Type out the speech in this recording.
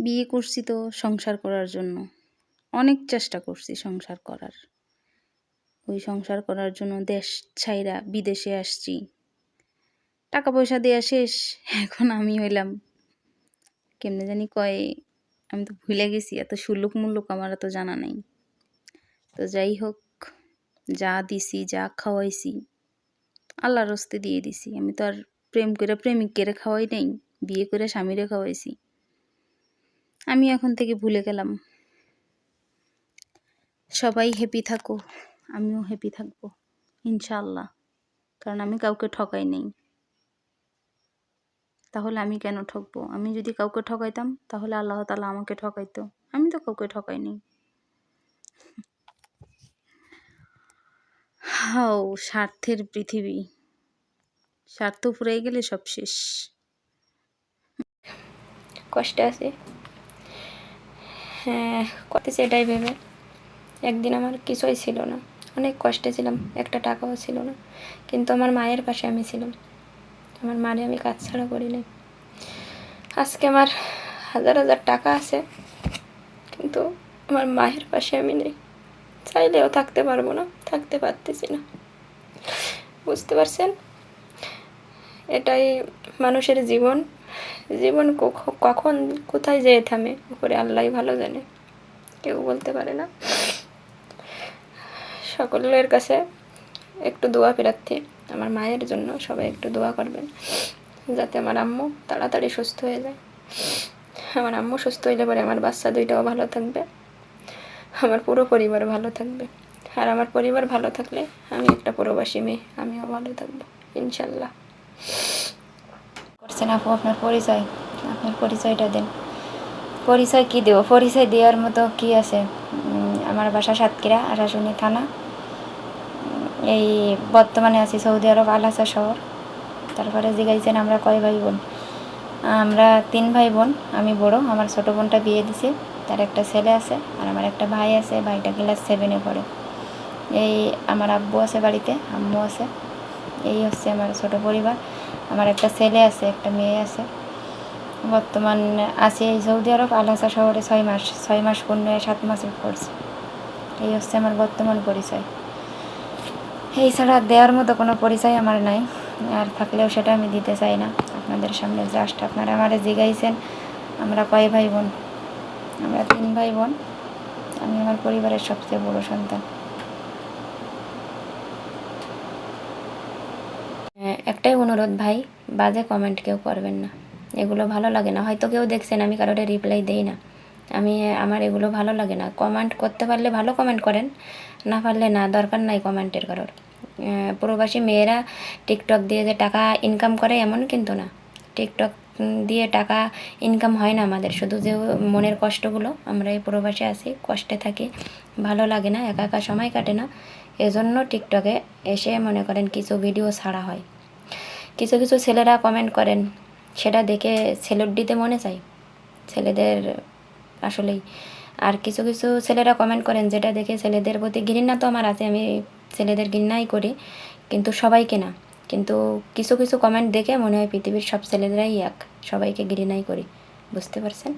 বিয়ে করছি তো সংসার করার জন্য। অনেক চেষ্টা করছি সংসার করার। ওই সংসার করার জন্য দেশ ছাইরা বিদেশে আসছি। টাকা পয়সা দেয়া শেষ, এখন আমি হইলাম, কেমনে জানি কয়, আমি তো ভুলে গেছি, এত সুলুক মুল্লুক আমার তো জানা নাই। তো যাই হোক, যা দিছি, যা খাওয়াইছি, আল্লাহর রস্তে দিয়ে দিছি। আমি তো আর প্রেম করে প্রেমিককে খাওয়াই নাই, বিয়ে করে স্বামীরে খাওয়াইছি। আমি এখন থেকে ভুলে গেলাম। সবাই হ্যাপি থাকো, আমিও হ্যাপি থাকব ইনশাল্লাহ কারণ আমি কাউকে ঠকাই নেই। তাহলে আমি কেন ঠকবো? আমি যদি কাউকে ঠকাইতাম, তাহলে আল্লাহ তালা আমাকে ঠকাইতো। আমি তো কাউকে ঠকাই নেই। হাও, স্বার্থের পৃথিবী। স্বার্থ ফুরাই গেলে সব শেষ। কষ্টে আছি? হ্যাঁ করতেছি এটাই ভেবে। একদিন আমার কিছুই ছিল না। অনেক কষ্টে ছিলাম, একটা টাকাও ছিল না। কিন্তু আমার মায়ের পাশে আমি ছিলাম। আমার মারে আমি কাজ ছাড়া করি নাই। আজকে আমার হাজার হাজার টাকা আছে, কিন্তু আমার মায়ের পাশে আমি নেই। চাইলেও থাকতে পারব না, থাকতে পারতেছি না। বুঝতে পারছেন? এটাই মানুষের জীবন। জীবন কখন কোথায় যেয়ে থামে, উপরে আল্লাহ ভালো জানে। কেউ বলতে পারে না। সকলের কাছে একটু দোয়া প্রার্থী। আমার মায়ের জন্য সবাই একটু দোয়া করবেন, যাতে আমার আম্মু তাড়াতাড়ি সুস্থ হয়ে যায়। আমার আম্মু সুস্থ হইলে পরে আমার বাচ্চা দুইটাও ভালো থাকবে। আমার পুরো পরিবার ভালো থাকবে। আর আমার পরিবার ভালো থাকলে আমি একটা প্রবাসী মেয়ে, আমিও ভালো থাকব, ইনশাল্লাহ। করছেন আপু, আপনার পরিচয়? আপনার পরিচয়টা দেন। পরিচয় কি দেব? পরিচয় দেওয়ার মতো কি আছে? আমার বাসা সাতক্ষীরা, আশাশুনি থানা। এই বর্তমানে আছি সৌদি আরব আলাসা শহর। তারপরে জিগাইছেন আমরা কয় ভাই বোন আমরা তিন ভাই বোন আমি বড়, আমার ছোট বোনটা বিয়ে দিছে, তার একটা ছেলে আছে, আর আমার একটা ভাই আছে, ভাইটা ক্লাস সেভেনে পড়ে। এই আমার আব্বু আছে বাড়িতে, আম্মু আছে। এই হচ্ছে আমার ছোট পরিবার। আমার একটা ছেলে আছে, একটা মেয়ে আছে। বর্তমান আছে এই সৌদি আরব আলাসা শহরে ছয় মাস ছয় মাস পূর্ণ সাত মাসে পড়ছে। এই হচ্ছে আমার বর্তমান পরিচয়। এই ছাড়া দেওয়ার মতো কোনো পরিচয় আমার নাই। আর থাকলেও সেটা আমি দিতে চাই না। আপনাদের সামনে জাস্ট আপনারা আমারে জিগাইছেন, আমরা কয় ভাই বোন? আমরা তিন ভাই বোন। আমি আমার পরিবারের সবচেয়ে বড় সন্তান হ্যাঁ, একটাই অনুরোধ ভাই, বাজে কমেন্ট কেউ করবেন না। এগুলো ভালো লাগে না। হয়তো কেউ দেখছেন, আমি কারোর রিপ্লাই দেই না। আমি, আমার এগুলো ভালো লাগে না। কমেন্ট করতে পারলে ভালো কমেন্ট করেন, না পারলে না, দরকার নাই কমেন্টের কারোর। প্রবাসী মেয়েরা টিকটক দিয়ে যে টাকা ইনকাম করে এমন কিন্তু না। টিকটক দিয়ে টাকা ইনকাম হয় না আমাদের। শুধু যে মনের কষ্টগুলো আমরা এই প্রবাসে আছি, কষ্টে থাকি। ভালো লাগে না, একা একা সময় কাটে না। এজন্য টিকটকে এসে মনে করেন কিছু ভিডিও ছাড়া হয়। কিছু কিছু ছেলেরা কমেন্ট করেন। সেটা দেখে সেলুট দিতে মনে চাই ছেলেদের আসলেই। আর কিছু কিছু ছেলেরা কমেন্ট করেন, যেটা দেখে ছেলেদের প্রতি ঘৃণা তো আমার আছে, আমি ছেলেদের ঘৃণাই করি, কিন্তু সবাইকে না। কিন্তু কিছু কিছু কমেন্ট দেখে মনে হয় পৃথিবীর সব ছেলেদেরাই এক, সবাইকে ঘৃণাই করি। বুঝতে পারছেন?